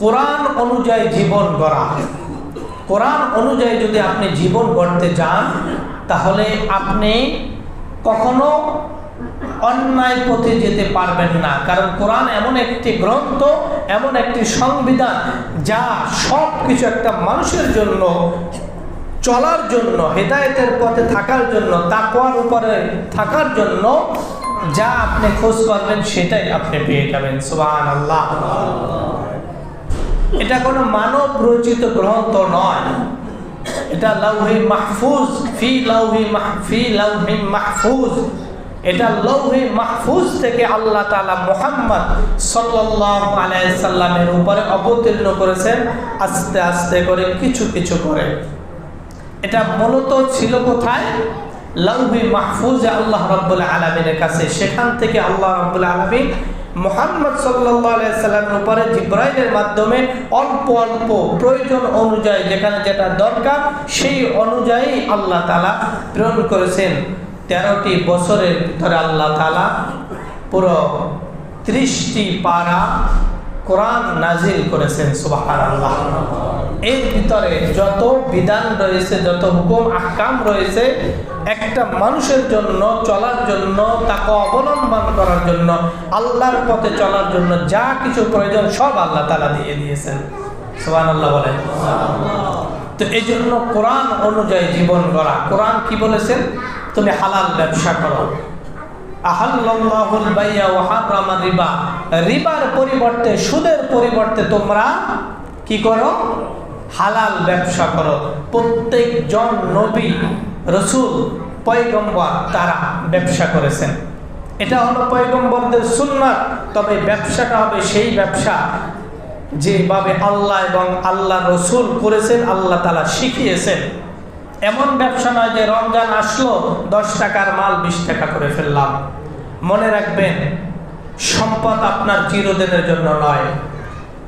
কোরআন অনুযায়ী জীবন গড়া। কোরআন অনুযায়ী যদি আপনি জীবন গড়তে যান, তাহলে আপনি কখনো অন্যায় পথে যেতে পারবেন না। কারণ কোরআন এমন একটি গ্রন্থ, এমন একটি সংবিধান যা সব কিছু একটা মানুষের জন্য, চলার জন্য, হেদায়েতের পথে থাকার জন্য, তাকওয়ার উপরে থাকার জন্য যা আপনি খোঁজ করবেন, সেটাই আপনি পেয়ে যাবেন। সুবহান আল্লাহ এটা কোনো মানব রচিত গ্রন্থ নয়। এটা লাউহি মাহফুজ, ফি মাহ- ফি লাউহি মাহফুজ। এটা লৌহে মাহফুজ থেকে আল্লাহ তাআলা মুহাম্মদ সাল্লামের উপরে অবতীর্ণ করেছেন, আস্তে আস্তে করে, কিছু কিছু করে। এটা মূলত ছিল কোথায়? লাউহি মাহফুজ আল্লাহ রাব্বুল আলামিনের কাছে। সেখান থেকে আল্লাহ রাব্বুল আলামিন মোহাম্মদ সাল্লামের উপরে জিব্রাইলের মাধ্যমে অল্প অল্প প্রয়োজন অনুযায়ী যেখানে যেটা দরকার, সেই অনুযায়ী আল্লাহ তালা প্রেরণ করেছেন। তেরোটি বছরের ভিতরে আল্লাহ তালা পুরো ত্রিশটি পারা কোরআন নাজিল করেছেন, সুবহানাল্লাহ। এর ভিতরে যত বিধান রয়েছে, যত হুকুম, আহকাম রয়েছে, একটা মানুষের জন্য, চলার জন্য, তাকে অবলম্বন করার জন্য, আল্লাহর পথে চলার জন্য যা কিছু প্রয়োজন, সব আল্লাহ তালা দিয়ে দিয়েছেন। সোহান আল্লাহ বলেন। তো এই জন্য কোরআন অনুযায়ী জীবন গড়া। কোরআন কি বলেছেন? তুমি হালাল ব্যবসা করো। রিবা। রিবার পরিবর্তে, সুদের পরিবর্তে তোমরা কি করো? হালাল ব্যবসা করো। প্রত্যেকজন নবী, রসুল, পয়গম্বর তারা ব্যবসা করেছেন। এটা হলো পয়গম্বরদের সুন্নাত। তবে ব্যবসাটা হবে সেই ব্যবসা যেভাবে আল্লাহ এবং আল্লাহ রসুল করেছেন, আল্লাহ তালা শিখিয়েছেন। এমন ব্যবসা নয় যে রমজান আসলো, দশ টাকার মাল বিশ টাকা করে ফেললাম। মনে রাখবেন সম্পদ আপনার চিরদিনের জন্য নয়।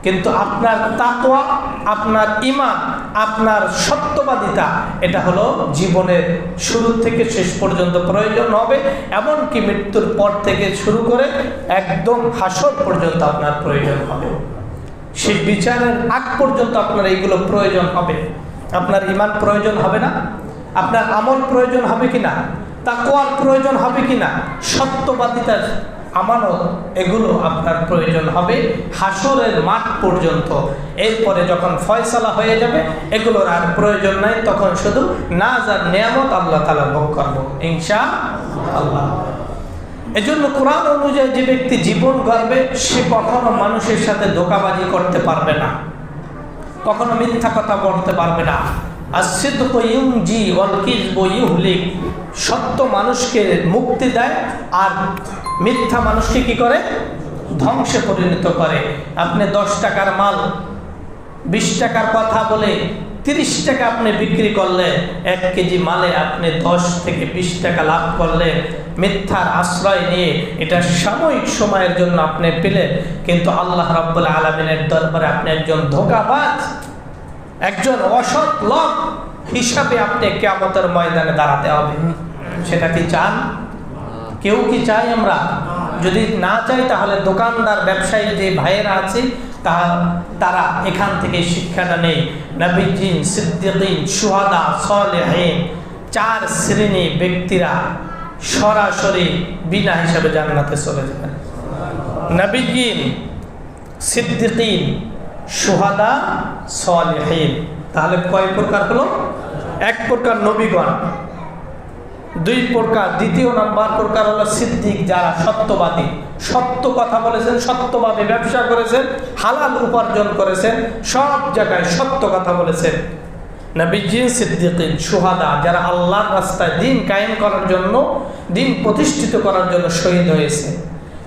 কিন্তু আপনার তাকওয়া, আপনার ইমান আপনার সত্যবাদিতা, এটা হলো জীবনের শুরু থেকে শেষ পর্যন্ত প্রয়োজন হবে, এমনকি মৃত্যুর পর থেকে শুরু করে একদম হাসর পর্যন্ত আপনার প্রয়োজন হবে। সেই বিচারের আগ পর্যন্ত আপনার এইগুলো প্রয়োজন হবে। আপনার ইমান প্রয়োজন হবে না? আপনার আমল প্রয়োজন হবে কি না তাকওয়ার প্রয়োজন হবে কি না সত্যবাদিতার আমানত, এগুলো আপনার প্রয়োজন হবে হাসরের মাঠ পর্যন্ত। এরপরে যখন ফয়সালা হয়ে যাবে, এগুলোর আর প্রয়োজন নাই, তখন শুধু নাজ আর নিয়ামত আল্লাহ তালা ভোগ করব ইনশা আল্লাহ এজন্য কোরআন অনুযায়ী যে ব্যক্তি জীবন গড়বে, সে কখনো মানুষের সাথে ধোকাবাজি করতে পারবে না। কখনো মিথ্যা কথা বলতে পারবে না। আর সত্য মানুষকে মুক্তি দেয় আর মিথ্যা মানুষকে কি করে? ধ্বংসে পরিণত করে। আপনি দশ টাকার মাল বিশ টাকার কথা বলে তিরিশ টাকা আপনি বিক্রি করলে এক কেজি মালে আপনি দশ থেকে বিশ টাকা লাভ করলে মিথ্যার আশ্রয় নিয়ে এটা সাময়িক সময়ের জন্য আপনি পেলেন কিন্তু আল্লাহ রাব্বুল আলমিনের দরবারে আপনি একজন ধোকাবাজ একজন অসৎ লোক হিসাবে আপনি কেমতের ময়দানে দাঁড়াতে হবে। সেটা কি চান? কেউ কি চাই আমরা? যদি না চাই, তাহলে দোকানদার, ব্যবসায়ী যে ভাইয়েরা আছে, তা তারা এখান থেকে শিক্ষাটা নেই। নবীজিন, সিদ্দিকিন, সুহাদা, সলেহীন, চার শ্রেণি ব্যক্তিরা সরাসরি বিনা হিসাবে জান্নাতে চলে যাবেন। নবীজিন, সিদ্দিকিন, সুহাদা, সলেহীন। তাহলে কয় প্রকার হলো? এক প্রকার নবীগণ। দুই প্রকার। দ্বিতীয় নাম্বার প্রকার হলো সিদ্দিক, যারা সত্যবাদী। সত্য কথা বলেছেন সত্যভাবে ব্যবসা করেছেন, হালাল উপার্জন করেছেন, সব জায়গায় সত্য কথা বলেছেন। নবীজিন সিদ্দিকিন, সুহাদা, যারা আল্লাহর রাস্তায় দিন কায়েম করার জন্য, দিন প্রতিষ্ঠিত করার জন্য শহীদ হয়েছে।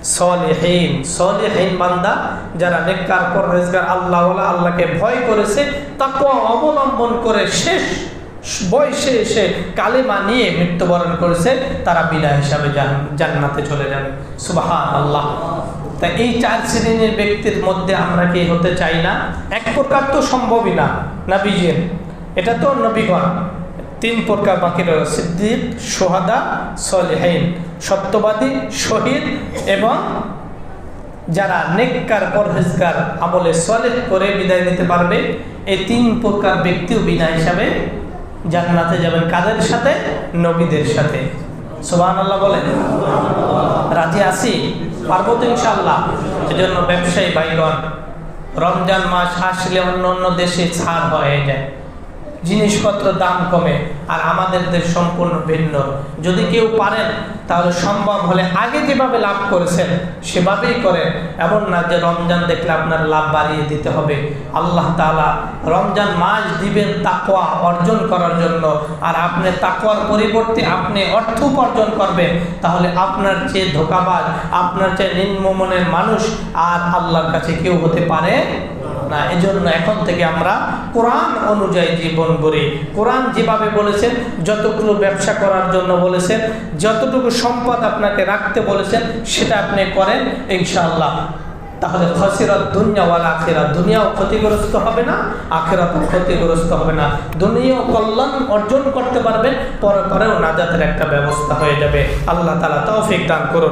সলেহীন সলেহীন বান্দা, যারা নেককার, পরহেজগার আল্লাহ আল্লাহকে ভয় করেছে, তাকে অবলম্বন করে শেষ বয়সে এসে কালেমা নিয়ে মৃত্যুবরণ করেছে, তারা বিনা হিসাবে জান্নাতে চলে যাবে। সুবাহান আল্লাহ তা এই চার শ্রেণির ব্যক্তির মধ্যে আমরা কি হতে চাই না? এক প্রকার তো সম্ভবই না, নাবিজের। এটা তো নবীগণ। তিন প্রকার বাকি রয়েছে সিদ্দিক, সোহাদা সলেহাইন সত্যবাদী, শহীদ এবং যারা নেককার, পরহেজগার আমলে সলেহ করে বিদায় নিতে পারবে, এই তিন প্রকার ব্যক্তিও বিনা হিসাবে জান্নাতে যাবেন কাদের সাথে? নবীদের সাথে। সোবান আল্লাহ বলেন। রাজি আসি পারব তো ইনশাল্লাহ এজন্য ব্যবসায়ী ভাইগণ, রমজান মাস আসলে অন্য অন্য দেশে ছাড় হয়ে যায়। জিনিসপত্র দাম কমে আর আমাদের দেশ সম্পূর্ণ ভিন্ন। যদি কেউ পারেন, তাহলে সম্ভব হলে আগে যেভাবে লাভ করেছেন, সেভাবেই করেন। এমন না যে রমজান দেখলে আপনার লাভ বাড়িয়ে দিতে হবে। আল্লাহ তাআলা রমজান মাস দিবেন তাকোয়া অর্জন করার জন্য। আর আপনি তাকোয়ার পরিবর্তে আপনি অর্থ উপার্জন করবেন, তাহলে আপনার চেয়ে ধোকাবাজ, আপনার চেয়ে নিম্নমনের মানুষ আর আল্লাহর কাছে কেউ হতে পারে না, এজন্য এখন থেকে আমরা কোরআন অনুযায়ী জীবন গড়ি। কোরআন যেভাবে বলেছেন, যতগুলো ব্যবসা করার জন্য বলেছেন, যতটুকু সম্পদ আপনাকে রাখতে বলেছেন, সেটা আপনি করেন, ইনশাআল্লাহ। তাহলে খসিরাত দুনিয়া ওয়াল আখিরা দুনিয়াও ক্ষতিগ্রস্ত হবে না, আখিরাতও ক্ষতিগ্রস্ত হবে না। দুনিয়াও কল্যাণ অর্জন করতে পারবেন, পরে পরেও নাজাতের একটা ব্যবস্থা হয়ে যাবে। আল্লাহ তাআলা তৌফিক দান করুন।